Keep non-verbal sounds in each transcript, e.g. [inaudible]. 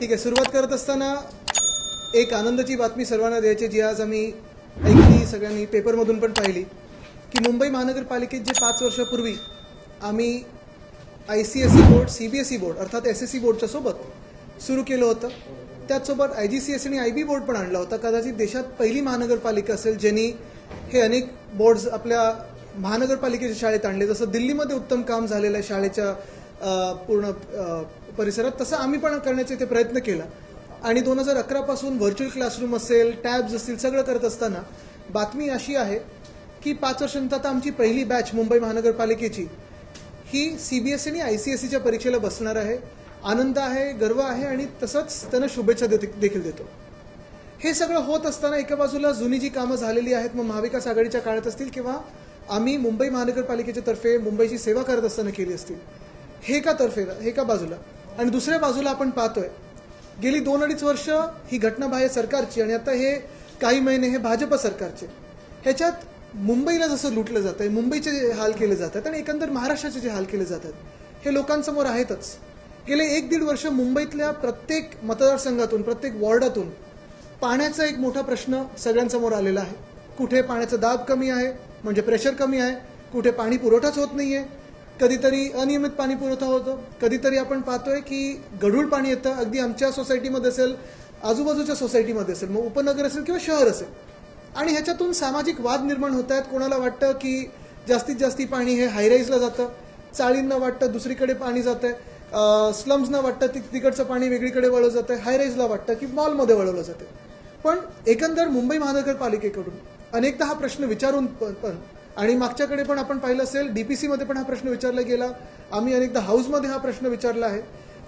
ठीक आहे सुरुवात करत असताना एक आनंदाची बातमी सर्वांना द्यायची जी आज आम्ही ऐकली सगळ्यांनी पेपरमधून पण पाहिली की मुंबई महानगरपालिकेत जे पाच वर्षापूर्वी आम्ही I C S C board C B S E board अर्थात एस एस सी बोर्डच्या सोबत सुरू केलं होतं त्याचसोबत आय जी सी एस आणि आय बी बोर्ड पण आणला होता. कदाचित देशात पहिली महानगरपालिका असेल ज्यांनी हे अनेक बोर्ड्स आपल्या महानगरपालिकेच्या शाळेत आणले. जसं दिल्लीमध्ये उत्तम काम झालेलं आहे शाळेच्या पूर्ण परिसरात तसं आम्ही पण करण्याचा इथे प्रयत्न केला. आणि दोन हजार अकरापासून व्हर्च्युअल क्लासरूम असेल टॅब्स असतील सगळं करत असताना बातमी अशी आहे की पाच वर्षांत आता आमची पहिली बॅच मुंबई महानगरपालिकेची ही सी बी एस आणि आय सी एस सीच्या परीक्षेला बसणार आहे. आनंद आहे गर्व आहे आणि तसंच त्यांना शुभेच्छा देते- देखील देतो. हे सगळं होत असताना एका बाजूला जुनी जी कामं झालेली आहेत मग महाविकास आघाडीच्या काळात असतील किंवा आम्ही मुंबई महानगरपालिकेच्या तर्फे मुंबईची सेवा करत असताना केली असतील हे का तर्फे हे का बाजूला. आणि दुसऱ्या बाजूला आपण पाहतोय गेली दोन अडीच वर्ष ही घटना बाह्य सरकारची आणि आता हे काही महिने हे भाजप सरकारचे. ह्याच्यात मुंबईला जसं लुटलं जात आहे मुंबईचे जे हाल केले जातात आणि एकंदर महाराष्ट्राचे जे हाल केले जातात हे लोकांसमोर आहेतच. गेले एक दीड वर्ष मुंबईतल्या प्रत्येक मतदारसंघातून प्रत्येक वॉर्डातून पाण्याचा एक मोठा प्रश्न सगळ्यांसमोर आलेला आहे. कुठे पाण्याचा दाब कमी आहे म्हणजे प्रेशर कमी आहे कुठे पाणी पुरवठाच होत नाही आहे कधीतरी अनियमित पाणी पुरवठा होतो. कधीतरी आपण पाहतोय की गढूळ पाणी येतं अगदी आमच्या सोसायटीमध्ये असेल आजूबाजूच्या सोसायटीमध्ये असेल मग उपनगर असेल किंवा शहर असेल. आणि ह्याच्यातून सामाजिक वाद निर्माण होत आहेत. कोणाला वाटतं की जास्तीत जास्त पाणी हे हायराईजला जातं चाळींना वाटतं दुसरीकडे पाणी जातं आहे स्लम्सना वाटतं ती तिकडचं पाणी वेगळीकडे वळवलं जातं आहे हायराईजला वाटतं की मॉलमध्ये वळवलं जातं पण एकंदर मुंबई महानगरपालिकेकडून अनेकदा हा प्रश्न विचारून पण आणि मागच्याकडे पण आपण पाहिलं असेल डीपीसीमध्ये पण हा प्रश्न विचारला गेला. आम्ही अनेकदा हाऊसमध्ये हा प्रश्न विचारला आहे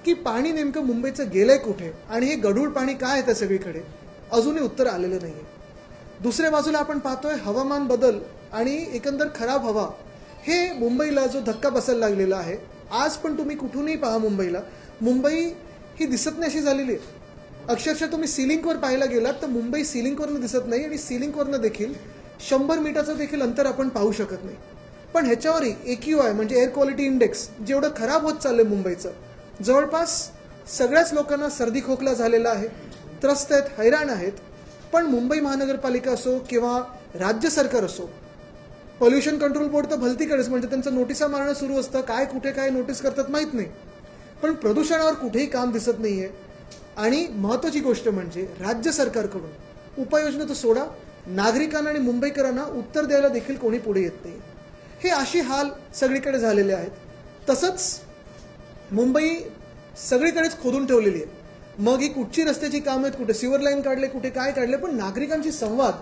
की पाणी नेमकं मुंबईचं गेलंय कुठे? आणि हे गढूळ पाणी काय आहे त्या सगळीकडे? अजूनही उत्तर आलेलं नाही आहे दुसऱ्या बाजूला आपण पाहतोय हवामान बदल आणि एकंदर खराब हवा हे मुंबईला जो धक्का बसायला लागलेला आहे. आज पण तुम्ही कुठूनही पहा मुंबईला. मुंबई ही दिसत नाही अशी झालेली आहे. अक्षरशः तुम्ही सिलिंगवर पाहायला गेलात तर मुंबई सिलिंगवरनं दिसत नाही आणि सिलिंगवरनं देखील शंभर मीटरचं देखील अंतर आपण पाहू शकत नाही. पण ह्याच्यावरही एक क्यू आय म्हणजे एअर क्वालिटी इंडेक्स जेवढं खराब होत चाललंय मुंबईचं जवळपास सगळ्याच लोकांना सर्दी खोकला झालेला आहे त्रस्त आहेत हैराण आहेत. पण मुंबई महानगरपालिका असो किंवा राज्य सरकार असो पोल्युशन कंट्रोल बोर्ड तर भलतीकडेच म्हणजे त्यांचं नोटिसा मारणं सुरू असतं. काय कुठे काय नोटीस करतात माहीत नाही. पण प्रदूषणावर कुठेही काम दिसत नाही आहे आणि महत्त्वाची गोष्ट म्हणजे राज्य सरकारकडून उपाययोजना तर सोडा. नागरिकांना आणि मुंबईकरांना उत्तर द्यायला देखील कोणी पुढे येत नाही. हे अशी हाल सगळीकडे झालेले आहेत. तसंच मुंबई सगळीकडेच खोदून ठेवलेली आहे. मग ही कुठची रस्त्याची कामं आहेत कुठे सिव्हर लाईन काढले कुठे काय काढले पण नागरिकांची संवाद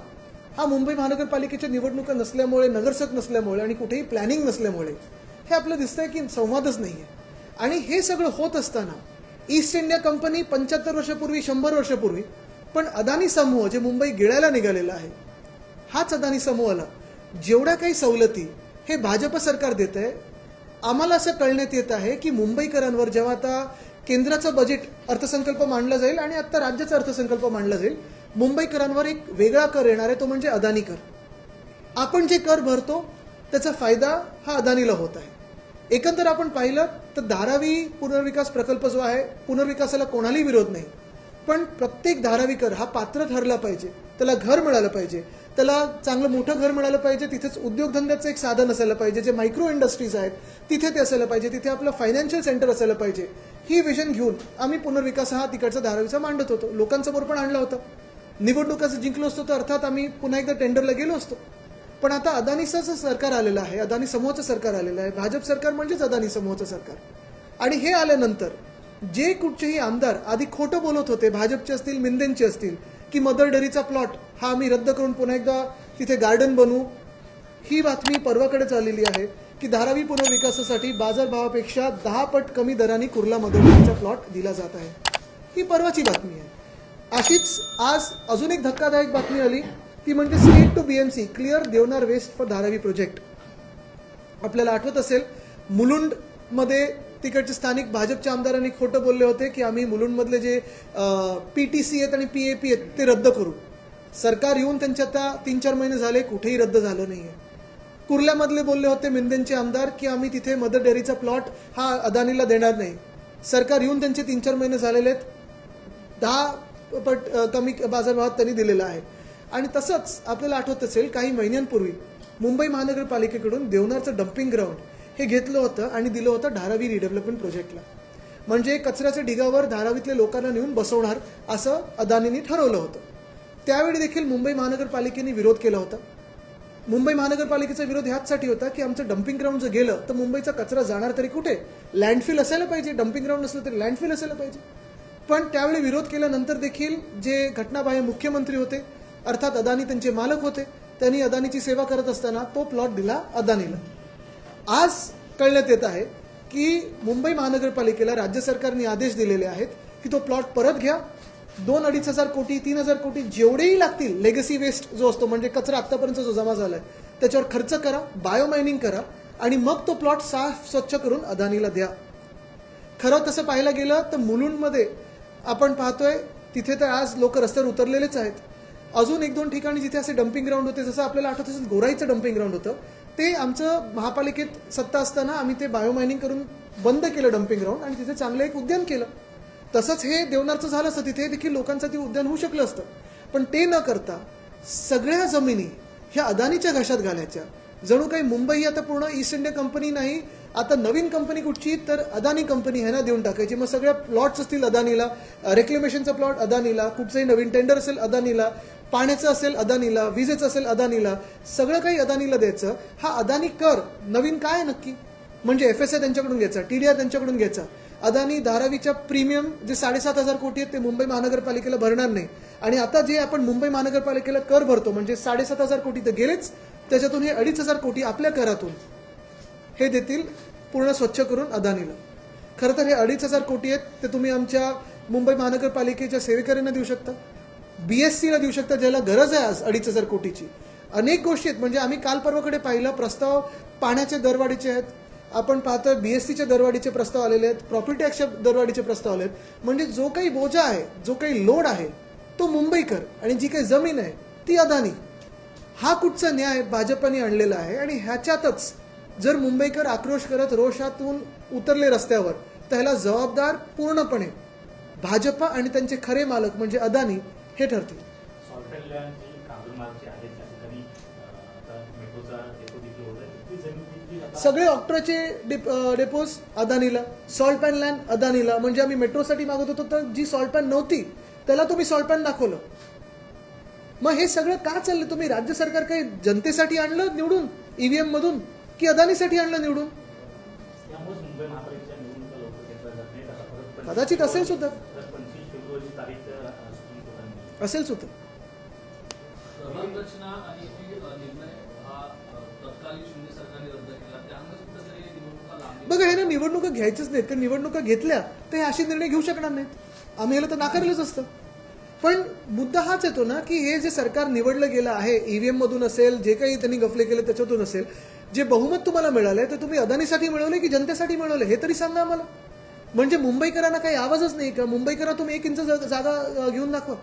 हा मुंबई महानगरपालिकेच्या निवडणुका नसल्यामुळे नगरसेवक नसल्यामुळे आणि कुठेही प्लॅनिंग नसल्यामुळे हे आपलं दिसतंय की संवादच नाहीये. आणि हे सगळं होत असताना ईस्ट इंडिया कंपनी पंच्याहत्तर वर्षापूर्वी शंभर वर्षापूर्वी पण अदानी समूह जे मुंबई गिळायला निघालेला आहे हाच अदानी समूहाला. जेवढ्या काही सवलती हे भाजप सरकार देत आहे आम्हाला असं कळण्यात येत आहे की मुंबईकरांवर जेव्हा आता केंद्राचं बजेट अर्थसंकल्प मांडला जाईल आणि आता राज्याचा अर्थसंकल्प मांडला जाईल मुंबईकरांवर एक वेगळा कर येणार आहे तो म्हणजे अदानी कर. आपण जे कर भरतो त्याचा फायदा हा अदानीला होत आहे. एकंदर आपण पाहिलं तर धारावी पुनर्विकास प्रकल्प जो आहे पुनर्विकासाला कोणालाही विरोध नाही. पण प्रत्येक धारावीकर हा पात्र ठरला पाहिजे. त्याला घर मिळालं पाहिजे. त्याला चांगलं मोठं घर मिळालं पाहिजे. तिथेच उद्योगधंद्याचं एक साधन असायला पाहिजे. जे मायक्रो इंडस्ट्रीज आहेत तिथे ते असायला पाहिजे. तिथे आपलं फायनान्शियल सेंटर असायला पाहिजे. ही विजन घेऊन आम्ही पुनर्विकास हा तिकडचा धारावीचा मांडत होतो. लोकांसमोर पण आणला होता. निवडणुकाचं जिंकलो असतो तर अर्थात आम्ही पुन्हा एकदा टेंडरला गेलो असतो. पण आता अदानीचं सरकार आलेलं आहे. अदानी समूहाचं सरकार आलेलं आहे. भाजप सरकार म्हणजेच अदानी समूहाचं सरकार. आणि हे आल्यानंतर जे कुठचेही आमदार आधी खोटं बोलत होते भाजपचे असतील मिंदेंचे असतील की मदर डेअरीचा प्लॉट हा आम्ही रद्द करून पुन्हा एकदा तिथे गार्डन बनवू ही बातमी परवाकडेच आलेली आहे की धारावी पुनर्विकासासाठी बाजारभावापेक्षा दहा पट कमी दराने कुर्ला मदर डेअरीचा प्लॉट दिला जात आहे. ही परवाची बातमी आहे. अशीच आज अजून एक धक्कादायक बातमी आली. ती म्हणजे state to BMC clear Deonar waste for Dharavi project आपल्याला आठवत असेल मुलुंडमध्ये तिकडचे स्थानिक भाजपच्या आमदारांनी खोटं बोलले होते की आम्ही मुलुंडमधले जे पी टी सी आहेत आणि पी ए पी आहेत ते रद्द करू. सरकार येऊन त्यांचे आता तीन चार महिने झाले कुठेही रद्द झालं नाही आहे कुर्ल्यामधले बोलले होते मिंदेंचे आमदार की आम्ही तिथे मदर डेअरीचा प्लॉट हा अदानीला देणार नाही. सरकार येऊन त्यांचे तीन चार महिने झालेले आहेत. दहा पट कमी बाजारभावात त्यांनी दिलेला आहे. आणि तसंच आपल्याला आठवत असेल काही महिन्यांपूर्वी मुंबई महानगरपालिकेकडून देवनारचं डम्पिंग ग्राउंड हे घेतलं होतं आणि दिलं होतं धारावी रिडेव्हलपमेंट प्रोजेक्टला म्हणजे कचऱ्याच्या ढिगावर धारावीतल्या लोकांना नेऊन बसवणार असं अदानींनी ठरवलं होतं. त्यावेळी देखील मुंबई महानगरपालिकेने विरोध केला होता. मुंबई महानगरपालिकेचा विरोध ह्याचसाठी होता की आमचं डम्पिंग ग्राउंड जर गेलं तर मुंबईचा कचरा जाणार तरी कुठे? लँडफिल असायला पाहिजे. डम्पिंग ग्राउंड नसलं तरी लँडफिल असायला पाहिजे. पण त्यावेळी विरोध केल्यानंतर देखील जे घटनाबाह्य मुख्यमंत्री होते अर्थात अदानी त्यांचे मालक होते त्यांनी अदानीची सेवा करत असताना तो प्लॉट दिला अदानीला. आज कळण्यात येत आहे की मुंबई महानगरपालिकेला राज्य सरकारने आदेश दिलेले आहेत की तो प्लॉट परत घ्या. दोन अडीच हजार कोटी तीन हजार कोटी जेवढेही लागतील लेगसी वेस्ट जो असतो म्हणजे कचरा आतापर्यंत जो जमा झालाय त्याच्यावर खर्च करा बायोमायनिंग करा आणि मग तो प्लॉट साफ स्वच्छ करून अदानीला द्या. खरं तसं पाहायला गेलं तर मुलुंडमध्ये आपण पाहतोय तिथे तर आज लोक रस्त्यावर उतरलेलेच आहेत. अजून एक दोन ठिकाणी जिथे असे डम्पिंग ग्राउंड होते जसं आपल्याला आठवत असेल गोराईचं डम्पिंग ग्राउंड होतं. ते आमचं महापालिकेत सत्ता असताना आम्ही ते बायोमायनिंग करून बंद केलं डम्पिंग ग्राउंड आणि तिथे चांगलं एक उद्यान केलं. तसंच हे देवनारचं झालं असतं तिथे देखील लोकांचं ते उद्यान होऊ शकलं असतं. पण ते न करता सगळ्या जमिनी ह्या अदानीच्या घशात घालायच्या. जणू काही मुंबई आता पूर्ण ईस्ट इंडिया कंपनी नाही आता नवीन कंपनी कुठची तर अदानी कंपनी ह्यांना देऊन टाकायची. मग सगळ्या प्लॉट्स असतील अदानीला रेक्लेमेशनचा प्लॉट अदानीला कुठचंही नवीन टेंडर असेल अदानीला पाण्याचं असेल अदानीला विजेचं असेल अदानीला सगळं काही अदानीला द्यायचं. हा अदानी कर. नवीन काय नक्की? म्हणजे एफ एस आय त्यांच्याकडून घ्यायचा टीडीआर त्यांच्याकडून घ्यायचा. अदानी धारावीच्या प्रीमियम जे साडेसात हजार कोटी आहेत ते मुंबई महानगरपालिकेला भरणार नाही. आणि आता जे आपण मुंबई महानगरपालिकेला कर भरतो म्हणजे साडेसात हजार कोटी तर गेलेच त्याच्यातून हे अडीच हजार कोटी आपल्या करातून हे देतील पूर्ण स्वच्छ करून अदानीला. खरं तर हे अडीच हजार कोटी आहेत ते तुम्ही आमच्या मुंबई महानगरपालिकेच्या सेवेकऱ्यांना देऊ शकता. बीएससीला देऊ शकता ज्याला गरज आहे आज अडीच हजार कोटीची. अनेक गोष्टी आहेत. म्हणजे आम्ही काल परवाकडे पाहिलं प्रस्ताव पाण्याचे दरवाढीचे आहेत. आपण पाहतोय बीएससीच्या दरवाढीचे प्रस्ताव आलेले आहेत. प्रॉपर्टी टॅक्सच्या दरवाढीचे प्रस्ताव आले आहेत म्हणजे जो काही बोजा आहे जो काही लोड आहे तो मुंबईकर आणि जी काही जमीन आहे ती अदानी. हा कुठचा न्याय भाजपने आणलेला आहे आणि ह्याच्यातच जर मुंबईकर आक्रोश करत रोषातून उतरले रस्त्यावर तर ह्याला जबाबदार पूर्णपणे भाजपा आणि त्यांचे खरे मालक म्हणजे अदानी हे ठरतील सॉल्टलँड जी कांजूरमार्गची आहे त्या ठिकाणी अं, आता मेट्रोचा डेपो देखील होत आहे. ती जमीन देखील आता? सगळे ऑक्ट्राचे डिप डेपोज अदानीला सॉल्ट पॅन लँड अदानीला. म्हणजे आम्ही मेट्रोसाठी मागत होतो तर जी सॉल्ट पॅन नव्हती त्याला तुम्ही सॉल्ट पॅन दाखवलं. मग हे सगळं का चाललं? तुम्ही राज्य सरकार काही जनतेसाठी आणलं निवडून? ईव्हीएम मधून? की अदानीसाठी आणलं निवडून? कदाचित असेल सुद्धा. असेल सुद्धा लांबली बघा हे ना निवडणुका घ्यायचीच नाहीत. कारण निवडणुका घेतल्या तर हे असे निर्णय घेऊ शकणार नाहीत. आम्ही ह्याला तर नाकारलंच असतं. पण मुद्दा हाच येतो ना की हे जे सरकार निवडलं गेलं आहे ईव्हीएम मधून असेल जे काही त्यांनी गफले केले त्याच्यातून असेल जे बहुमत तुम्हाला मिळालंय ते तुम्ही अदानीसाठी मिळवले की जनतेसाठी मिळवले हे तरी सांगा आम्हाला. म्हणजे मुंबईकरांना काही आवाजच नाही का? मुंबईकरा तुम्ही एक इंच जागा घेऊन दाखवा.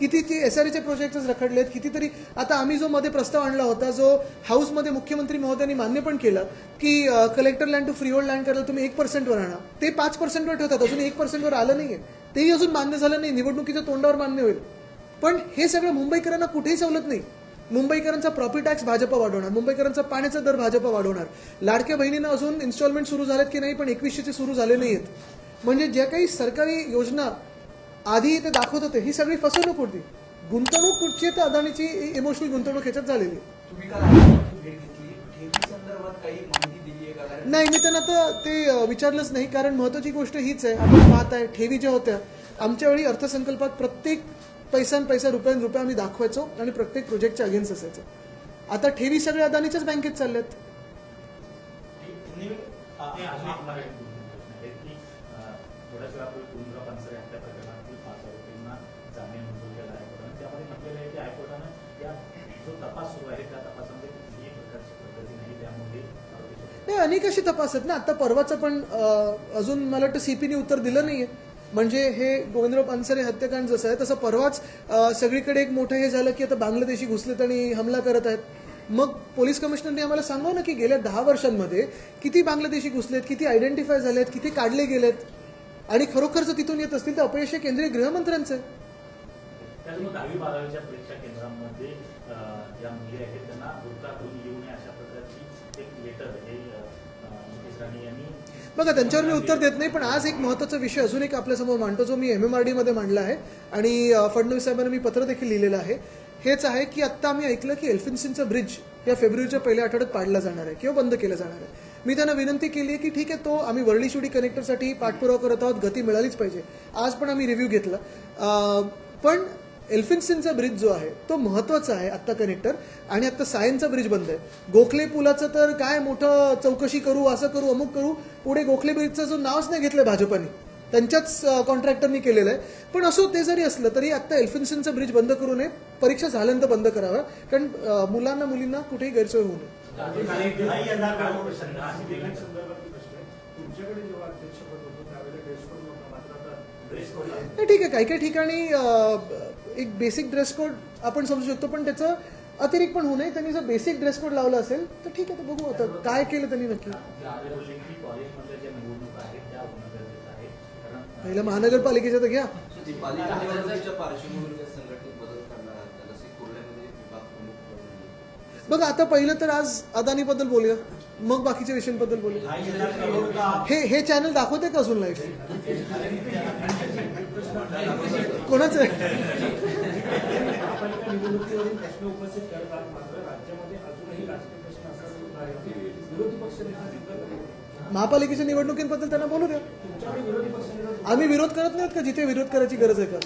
किती एस आर एचे प्रोजेक्टच रखडले आहेत कितीतरी आता आम्ही जो मध्ये प्रस्ताव आणला होता जो हाऊसमध्ये मुख्यमंत्री महोदयांनी मान्य पण केलं की collector land to freehold land करायला तुम्ही एक पर्सेंटवर आणा. ते पाच पर्सेंटवर ठेवतात अजून एक पर्सेंटवर आलं नाहीये. तेही अजून मान्य झालं नाही निवडणुकीच्या तोंडावर मान्य होईल. पण हे सगळं मुंबईकरांना कुठेही सवलत नाही. मुंबईकरांचा प्रॉफिट टॅक्स भाजपा वाढवणार मुंबईकरांचा पाण्याचा दर भाजपा वाढवणार. लाडक्या बहिणींना अजून इन्स्टॉलमेंट सुरू झालेत की नाही पण एकवीसशेचे सुरू झाले नाही आहेत म्हणजे ज्या काही सरकारी योजना आधी ते दाखवत होते. ही सगळी फसवणूक होती. गुंतवणूक कुठची आहे तर अदानीची इमोशनल गुंतवणूक ह्याच्यात झालेली आहे. आहे नाही मी त्यांना आता ते विचारलंच नाही. कारण महत्वाची गोष्ट हीच आहे. आपण पाहताय ठेवी ज्या होत्या आमच्या वेळी अर्थसंकल्पात प्रत्येक पैसा पैसा रुपयान रुपया आम्ही दाखवायचो आणि प्रत्येक प्रोजेक्टच्या अगेन्स्ट असायचं. आता ठेवी सगळ्या अदानीच्याच बँकेत चालल्यात. हे नाही अनेक अशी तपास आहेत ना? आता परवाचं पण अजून मला वाटतं सीपीने उत्तर दिलं नाहीये. म्हणजे हे गोविंदराव पानसरे हत्याकांड जसं आहे तसं परवाच सगळीकडे एक मोठं हे झालं की आता बांगलादेशी घुसलेत आणि हमला करत आहेत. मग पोलीस कमिशनरने आम्हाला सांगाव ना की गेल्या दहा वर्षांमध्ये किती बांगलादेशी घुसलेत किती आयडेंटिफाय झालेत किती काढले गेलेत? आणि खरोखर जर तिथून येत असतील तर अपयश हे केंद्रीय गृहमंत्र्यांचं आहे. बघा त्यांच्यावर मी उत्तर देत नाही पण आज एक महत्त्वाचा विषय अजून एक आपल्यासमोर मांडतो जो मी एम एम आर डीमध्ये मांडला आहे. आणि फडणवीस साहेबांना मी पत्र देखील लिहिलेलं आहे. हेच आहे की आत्ता आम्ही ऐकलं की एल्फिन्सिनचं ब्रिज या फेब्रुवारीच्या पहिल्या आठवड्यात पाडला जाणार आहे किंवा बंद केलं जाणार आहे. मी त्यांना विनंती केली आहे की ठीक आहे तो आम्ही वर्ली शिवडी कनेक्टरसाठी पाठपुरावा करत आहोत गती मिळालीच पाहिजे. आज पण आम्ही रिव्ह्यू घेतला. पण एल्फिन्सिनचा ब्रिज जो आहे तो महत्त्वाचा आहे आत्ता कनेक्टर आणि आत्ता सायनचा ब्रिज बंद आहे. गोखले पुलाचं तर काय मोठं चौकशी करू असं करू अमुक करू पुढे गोखले ब्रिजचं जो नावच नाही घेतलं भाजपाने. त्यांच्याच कॉन्ट्रॅक्टरनी केलेलं आहे. पण असो ते जरी असलं तरी आत्ता एल्फिन्सिनचा ब्रिज बंद करू नये. परीक्षा झाल्यानंतर बंद करावा. कारण मुलांना मुलींना कुठेही गैरसोय होऊ नये. ठीक आहे. काही काही ठिकाणी एक बेसिक ड्रेस कोड आपण समजू शकतो पण त्याचं अतिरिक्त पण होऊ नये. त्यांनी जर बेसिक ड्रेस कोड लावला असेल तर ठीक आहे तर बघू आता काय केलं त्यांनी नक्की. पहिलं महानगरपालिकेच्या तर घ्या. बघा आता पहिलं तर आज अदानीबद्दल बोलूया. मग बाकीच्या विषयांबद्दल बोलूया. हे हे चॅनल दाखवते का अजून लाईफ कोणाचं? प्रश्न उपस्थित करतात मात्र राज्यामध्ये अजूनही राजकीय प्रश्न असा महापालिकेच्या निवडणुकींबद्दल त्यांना बोलू द्या. आम्ही विरोध करत नाहीत का? जिथे विरोध करायची गरज आहे का?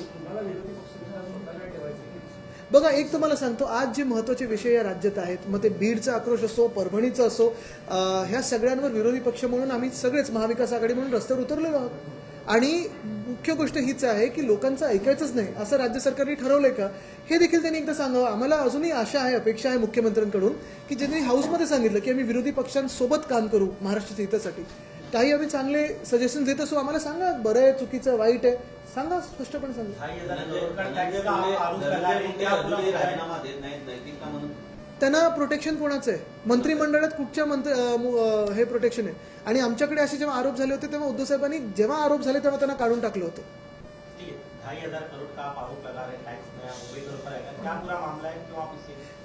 बघा एक तुम्हाला सांगतो. आज जे महत्त्वाचे विषय या राज्यात आहेत मग ते बीडचा आक्रोश असो परभणीचा असो ह्या सगळ्यांवर विरोधी पक्ष म्हणून आम्ही सगळेच महाविकास आघाडी म्हणून रस्त्यावर उतरलेलो आहोत. आणि मुख्य गोष्ट हीच आहे की लोकांचं ऐकायचंच नाही असं राज्य सरकारने ठरवलंय का? हे देखील त्यांनी एकदा सांगावं. आम्हाला अजूनही आशा आहे अपेक्षा आहे मुख्यमंत्र्यांकडून की ज्यांनी हाऊसमध्ये सांगितलं की आम्ही विरोधी पक्षांसोबत काम करू महाराष्ट्राच्या हितासाठी. काही आम्ही चांगले सजेशन देत असू? आम्हाला सांगा बरं आहे चुकीचं वाईट आहे. सांगा स्पष्टपणे सांगा. त्यांना प्रोटेक्शन कोणाचं आहे? मंत्रिमंडळात कुठच्या मंत्री हे प्रोटेक्शन आहे? आणि आमच्याकडे असे जेव्हा आरोप झाले होते तेव्हा उद्धव साहेबांनी जेव्हा आरोप झाले तेव्हा त्यांना काढून टाकलं होतं.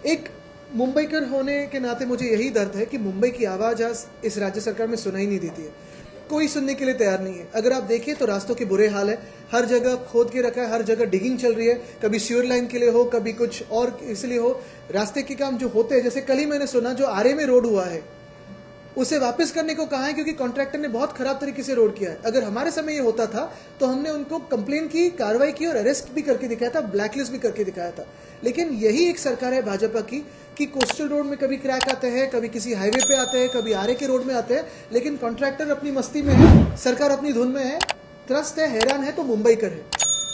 एक मुंबईकर होने के नाते मुझे यही दर्द है कि मुंबई की आवाज आज इस राज्य सरकार में सुनाई नहीं देती है। कोई सुनने के लिए तैयार नहीं है। अगर आप देखिए तो रास्तों के बुरे हाल है। हर जगह खोद के रखा है, हर जगह डिगिंग चल रही है। कभी सीवर लाइन के लिए हो, कभी कुछ और इसलिए हो। रास्ते के काम जो होते हैं, जैसे कल ही मैंने सुना, जो आरे में रोड हुआ है उसे वापस करने को कहा है क्योंकि कॉन्ट्रैक्टर ने बहुत खराब तरीके से रोड किया है। अगर हमारे समय ये होता था तो हमने उनको कंप्लेन की, कार्रवाई की और अरेस्ट भी करके दिखाया था ब्लैकलिस्ट भी करके दिखाया था। लेकिन यही एक सरकार है भाजपा की कि कोस्टल रोड में कभी क्रैक आते हैं, कभी किसी हाईवे पे आते हैं, कभी आरे के रोड में आते हैं। लेकिन कॉन्ट्रैक्टर अपनी मस्ती में है, सरकार अपनी धुन में है, त्रस्त है, हैरान है तो मुंबई कर है।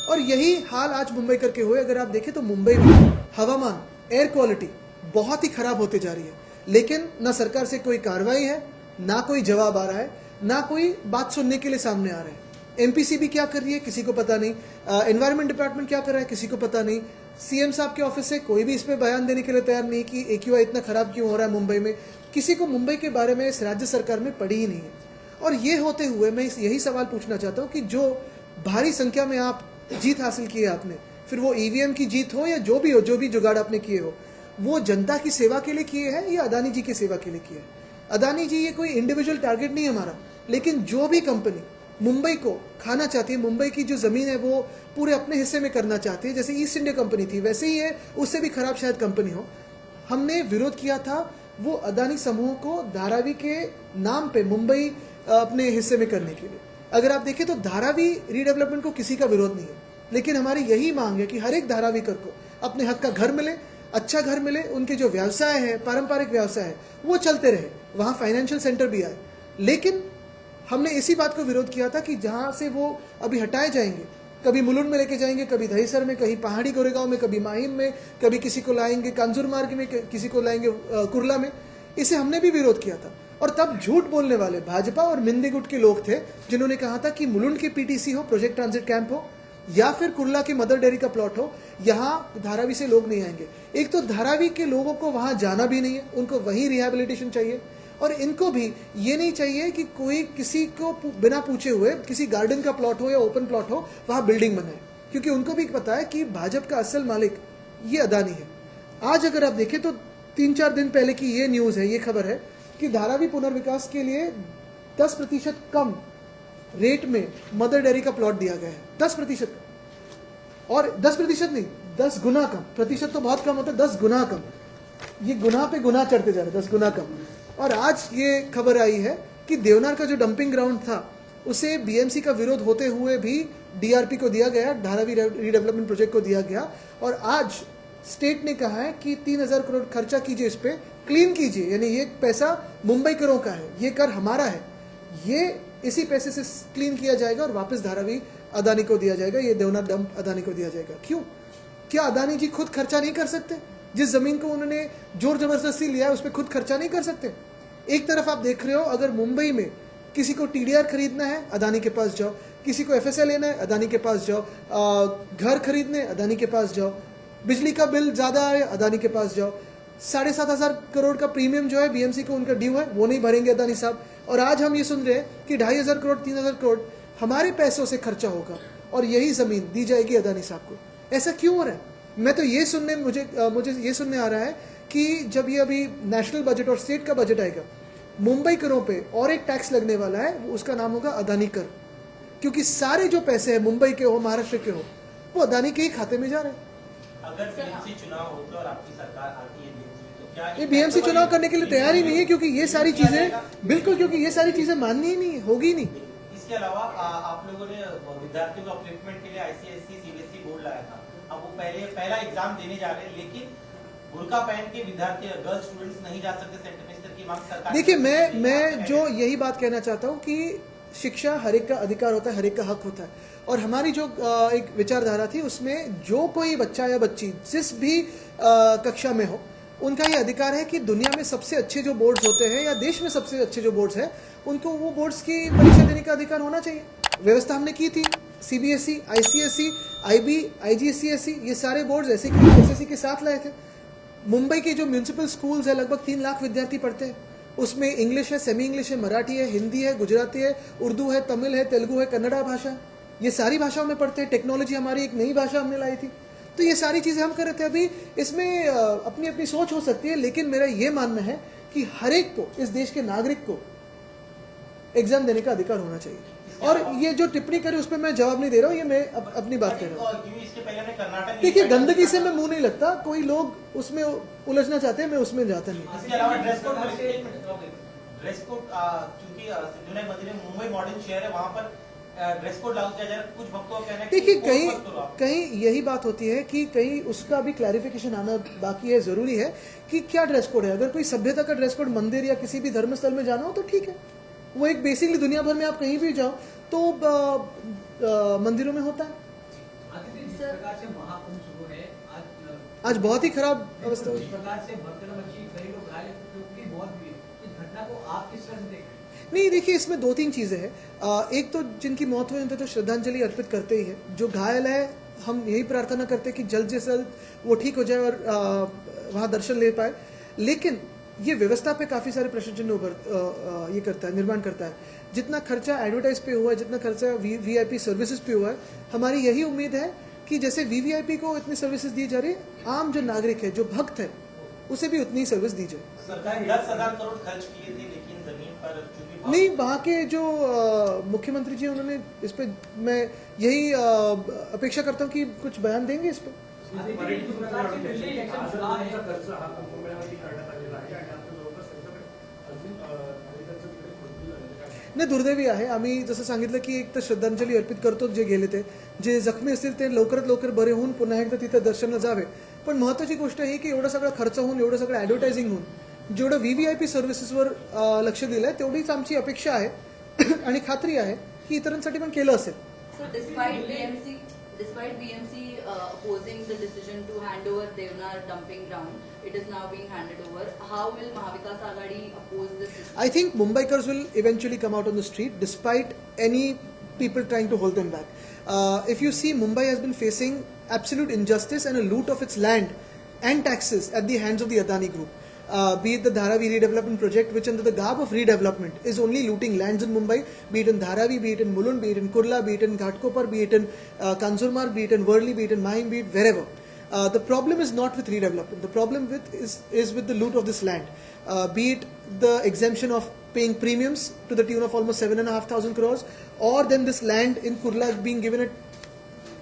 और यही हाल आज मुंबई करके हुए। अगर आप देखें तो मुंबई में हवामान एयर क्वालिटी बहुत ही खराब होते जा रही है। लेकिन ना सरकार से कोई कार्रवाई है, ना कोई जवाब आ रहा है, ना कोई बात सुनने के लिए सामने आ रहा है। एमपीसीबी क्या कर रही है, किसी को पता नहीं। एनवायरमेंट डिपार्टमेंट क्या कर रहा है, किसी को पता नहीं। सीएम साहब के ऑफ़िस से कोई भी इस पे बयान देने के लिए तैयार नहीं कि ए इतना खराब क्यों हो रहा है मुंबई में। किसी को मुंबई के बारे में इस राज्य सरकार में पड़ी ही नहीं है। और ये होते हुए मैं यही सवाल पूछना चाहता हूँ कि जो भारी संख्या में आप जीत हासिल की है आपने, फिर वो ईवीएम की जीत हो या जो भी हो, जो भी जुगाड़ आपने किए हो वो जनता की सेवा के लिए किए हैं या अदानी जी की सेवा के लिए किए हैं? अदानी जी, ये कोई इंडिविजुअल टारगेट नहीं है हमारा। लेकिन जो भी कंपनी मुंबई को खाना चाहती है, मुंबई की जो ज़मीन है, वो पूरे अपने हिस्से में करना चाहती है। जैसे ईस्ट इंडिया कंपनी थी, वैसे ही है, उससे भी खराब शायद कंपनी हो। हमने विरोध किया था वो अदानी समूह को धारावी के नाम पे मुंबई अपने हिस्से में करने के लिए। अगर आप देखें तो धारावी रीडेवलपमेंट को किसी का विरोध नहीं है। लेकिन हमारी यही मांग है कि हर एक धारावी कर को अपने हक का घर मिले अच्छा घर मिले, उनके जो व्यवसाय है, पारंपरिक व्यवसाय है, वो चलते रहे। वहाँ फाइनेंशियल सेंटर भी आए। लेकिन हमने इसी बात को विरोध किया था कि जहाँ से वो अभी हटाए जाएँगे, कभी मुलुंड में लेके जाएँगे, कभी दहीसर में, कहीं पहाड़ी गोरेगांव में, कभी माहिम में, कभी किसी को लाएँगे कांजूर मार्ग में किसी को लाएँगे कुरला में, इसे हमने भी विरोध किया था। और तब झूठ बोलने वाले भाजपा और मिंदी गुट के लोग थे, जिन्होंने कहा था कि मुलुंड की पीटीसी हो प्रोजेक्ट ट्रांजिट कैंप हो या फिर कुर्ला की मदर डेयरी का प्लॉट हो, यहाँ धारावी से लोग नहीं आएँगे। एक तो धारावी के लोगों को वहाँ जाना भी नहीं है, उनको वहीं रिहेबिलिटेशन चाहिए। और इनको भी ये नहीं चाहिए कि कोई किसी को बिना पूछे हुए, किसी गार्डन का प्लॉट हो या ओपन प्लॉट हो, वहाँ बिल्डिंग बनाए। क्योंकि उनको भी पता है कि भाजपा का असल मालिक ये अदानी है। आज अगर आप देखें तो तीन चार दिन पहले की ये न्यूज़ है, ये खबर है कि धारावी पुनर्विकास के लिए दस प्रतिशत कम रेट में मदर डेयरी का प्लॉट दिया गया है, दस प्रतिशत। और दस प्रतिशत नहीं, दस गुना कम। प्रतिशत तो बहुत कम होता है, दस गुना कम। ये गुना पे गुना चढ़ते जा रहे दस गुना कम। और आज ये खबर आई है कि देवनार का जो डंपिंग ग्राउंड था, उसे बीएमसी का विरोध होते हुए भी डीआरपी को दिया गया धारावी रीडेवलपमेंट प्रोजेक्ट को दिया गया। और आज स्टेट ने कहा है कि तीन हज़ार करोड़ खर्चा कीजिए इस पे क्लीन कीजिए। यानी ये पैसा मुंबई करों का है, ये कर हमारा है। ये इसी पैसे से क्लीन किया जाएगा और वापस धारावी अदानी को दिया जाएगा। ये देवनार डंप अदानी को दिया जाएगा। क्यों? क्या अदानी जी खुद खर्चा नहीं कर सकते? जिस ज़मीन को उन्होंने ज़ोर ज़बरदस्ती लिया है, उस पर खुद खर्चा नहीं कर सकते? एक तरफ़ आप देख रहे हो, अगर मुंबई में किसी को टीडीआर खरीदना है, अदानी के पास जाओ। किसी को एफएसए लेना है, अदानी के पास जाओ। घर खरीदने, अदानी के पास जाओ। बिजली का बिल ज़्यादा आए, अदानी के पास जाओ। साढ़े सात हज़ार करोड़ का प्रीमियम जो है बीएमसी को उनका ड्यू है, वो नहीं भरेंगे अदानी साहब। और आज हम ये सुन रहे हैं कि ढाई हज़ार करोड़ तीन हज़ार करोड़ हमारे पैसों से खर्चा होगा और यही ज़मीन दी जाएगी अदानी साहब को। ऐसा क्यों हो रहा है? मैं तो ये सुनने मुझे अ, मुझे ये सुनने आ रहा है कि जब ये अभी नेशनल बजट और स्टेट का बजट आएगा मुंबई करों पे और एक टैक्स लगने वाला है उसका नाम होगा अदानी कर। क्योंकि सारे जो पैसे हैं मुंबई के हो महाराष्ट्र के हो वो अदानी के ही खाते में जा रहे हैं। अगर चुनाव होते और आपकी सरकार है तो ये बीएमसी चुनाव करने के लिए तैयार ही नहीं है क्योंकि ये सारी चीज़ें बिल्कुल क्योंकि ये सारी चीज़ें माननी ही नहीं होगी नहीं। इसके अलावा आप लोगों ने विद्यार्थियों को अपलिफ्टमेंट के लिए आईसीएससी सीबीएसई बोर्ड लाया था। अब वो पहले पहला एग्ज़ाम देने जा रहे हैं लेकिन बुरका पहन के विद्यार्थी गर्ल्स स्टूडेंट्स नहीं जा सकते सेंट सेमेस्टर की मांग सरकार देखिए मैं मैं जो यही बात कहना चाहता हूँ कि शिक्षा हर एक का अधिकार होता है हर एक का हक होता है। और हमारी जो एक विचारधारा थी उसमें जो कोई बच्चा या बच्ची जिस भी कक्षा में हो उनका ये अधिकार है कि दुनिया में सबसे अच्छे जो बोर्ड्स होते हैं या देश में सबसे अच्छे जो बोर्ड्स हैं, उनको वो बोर्ड्स की परीक्षा देने का अधिकार होना चाहिए। व्यवस्था हमने की थी। सीबीएसई सी एस आईजीसीएसई ये सारे बोर्ड्स ऐसे की एसएससी के साथ लाए थे। मुंबई के जो म्यूनसिपल स्कूल्स है, लगभग तीन लाख विद्यार्थी पढ़ते हैं। उसमें इंग्लिश है सेमी इंग्लिश है, मराठी है, हिंदी है, गुजराती है, उर्दू है, तमिल है, तेलुगु है, कन्नड़ा भाषा ये सारी भाषाओं में पढ़ते हैं। टेक्नोलॉजी हमारी एक नई भाषा हमने लाई थी। तो ये सारी चीज़ें हम कर रहे थे। अभी इसमें अपनी अपनी सोच हो सकती है लेकिन मेरा ये मानना है कि हर एक को इस देश के नागरिक को एग्ज़ाम देने का अधिकार होना चाहिए। और ये जो टिप्पणी करे उस पर मैं जवाब नहीं दे रहा हूँ ये मैं अप, अपनी बात कर रहा हूँ। देखिए गंदगी से मैं मुँह नहीं लगता कोई लोग उसमें उलझना चाहते हैं मैं उसमें जाता नहीं। ड्रेस कोड मुंबई मॉडर्न शहर है वहाँ पर ड्रेस कोड लागू किया जा कुछ भक्तों का कहना है देखिए कहीं आप। कहीं यही बात होती है कि कहीं उसका भी क्लैरिफिकेशन आना बाकी है ज़रूरी है कि क्या ड्रेस कोड है? अगर कोई सभ्यता का ड्रेस कोड मंदिर या किसी भी धर्मस्थल में जाना हो तो ठीक है। वो एक बेसिकली दुनिया भर में आप कहीं भी जाओ तो अ, अ, मंदिरों में होता है। आज बहुत ही खराब अवस्था नहीं, देखिए, इसमें दो तीन चीज़ें हैं। एक तो जिनकी मौत हुई, उन पर तो श्रद्धांजलि अर्पित करते ही है। जो घायल है, हम यही प्रार्थना करते हैं कि जल्द से जल्द वो ठीक हो जाए और वहाँ दर्शन ले पाए। लेकिन ये व्यवस्था पे काफ़ी सारे प्रश्न चिन्ह उभर ये करता है, निर्माण करता है। जितना खर्चा एडवर्टाइज पे हुआ है, जितना खर्चा V V I P services पे हुआ है, हमारी यही उम्मीद है कि जैसे वी वी आई पी को इतनी सर्विसेज़ दी जा रही आम जो नागरिक है, जो भक्त है, उसे भी उतनी सर्विस दी जाए। सरकार नहीं, वहाँ के जो मुख्यमंत्री जी उन्होंने इस पे, मैं यही अपेक्षा करता हूँ कि कुछ बयान देंगे इस पे। आदित्य जिस प्रकार से दिल्ली इलेक्शन चुनाव आजचा खर्च कुंभमेळ्यावरती करण्यात आलेला आहे आणि आता जवळपास त्यांच्याकडे अजून नागरिकांचं तिकडे खोदलं झालेलं आहे. काय नाही, दुर्दैवी आहे. आम्ही जसं सांगितलं की एक तर श्रद्धांजली अर्पित करतो जे गेले ते. जे जखमी असतील ते लवकरात लवकर बरे होऊन पुन्हा एकदा तिथे दर्शनाला जावे. पण महत्त्वाची गोष्ट ही की एवढा सगळा खर्च होऊन, एवढं सगळं ॲडव्हर्टायझिंग होऊन जेवढं व्ही व्ही आय पी सर्व्हिसेसवर लक्ष दिलं आहे तेवढीच आमची अपेक्षा आहे. [clears throat] आणि खात्री आहे की इतरांसाठी पण केलं असेल. I think Mumbaikars will eventually come out on the street despite any people trying to hold them back if you see Mumbai has been facing absolute injustice and a loot of its land and taxes at the hands of the Adani group uh, be it the Dharavi redevelopment project, which under the garb of redevelopment is only looting lands in Mumbai, be it in Dharavi, be it in Mulund, be it in Kurla, be it in Ghatkopar, be it in uh, Kansurmarg, be it in Worli, be it in Mahim, be it wherever. Uh, the problem is not with redevelopment. The problem with is, is with the loot of this land. Uh, be it the exemption of paying premiums to the tune of almost seven and a half thousand crores, or then this land in Kurla being given at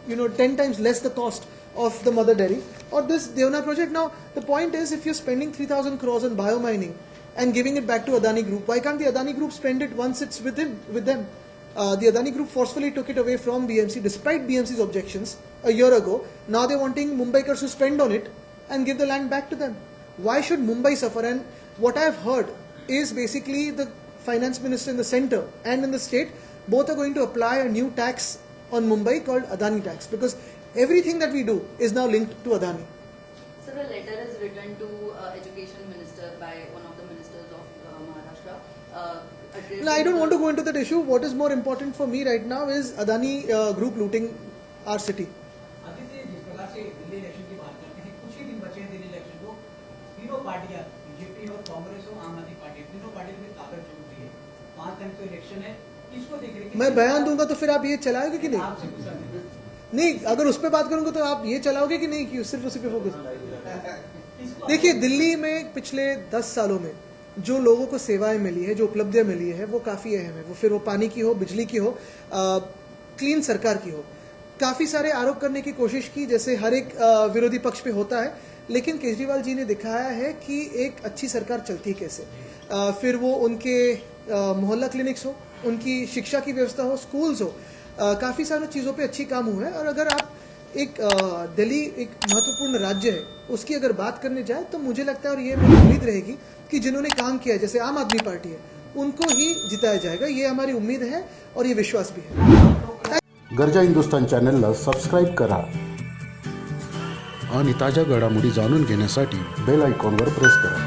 you know 10 times less the cost of the mother dairy or this Devna project. Now the point is if you're spending 3000 crores on biomining and giving it back to Adani Group, why can't the Adani Group spend it once it's with with them? Uh, the Adani Group forcefully took it away from BMC despite BMC's objections a year ago. Now they're wanting Mumbaikars to spend on it and give the land back to them. Why should Mumbai suffer? And what I've heard is basically the finance minister in the center and in the state both are going to apply a new tax on Mumbai called Adani tax because everything that we do is now linked to Adani. So the letter is written to uh, education minister by one of the ministers of uh, Maharashtra. Uh, addressing Now, I don't want to the- go into that issue. What is more important for me right now is Adani uh, group looting our city. Aditya जिस प्रकार से Delhi election की बात करते हैं कुछ ही दिन बचे हैं दिल्ली इलेक्शन को तीनों पार्टियां बीजेपी हो कांग्रेस हो आम आदमी पार्टी तीनों पार्टियों की ताकत जुट रही है पांच तारीख को इलेक्शन है किसको देख रहे हैं? मैं बयान दूँगा तो फिर आप ये चलाओगे कि नहीं। नहीं अगर उस पर बात करूँगा तो आप ये चलाओगे कि नहीं कि सिर्फ़ उसी पे फोकस देखिए दिल्ली में पिछले दस सालों में जो लोगों को सेवाएँ मिली है जो उपलब्धियाँ मिली है वो काफ़ी अहम है। वो फिर वो पानी की हो बिजली की हो क्लीन सरकार की हो। काफ़ी सारे आरोप करने की कोशिश की जैसे हर एक विरोधी पक्ष पे होता है लेकिन केजरीवाल जी ने दिखाया है कि एक अच्छी सरकार चलती कैसे? अ, फिर वो उनके मोहल्ला क्लिनिक्स हो उनकी शिक्षा की व्यवस्था हो स्कूल्स हो काफ़ी सारी चीज़ों पे अच्छी काम हुआ है। और अगर आप एक दिल्ली एक महत्वपूर्ण राज्य है, उसकी अगर बात करने जाए तो मुझे लगता है और ये मेरी उम्मीद रहेगी कि जिन्होंने काम किया जैसे आम आदमी पार्टी है, उनको ही जिताया जाएगा। ये हमारी उम्मीद है और ये विश्वास भी है। गरजा हिंदुस्तान चॅनलला सबस्क्राईब करा आणि ताज्या घडामोडी जाणून घेण्यासाठी बेल आयकॉनवर प्रेस करा.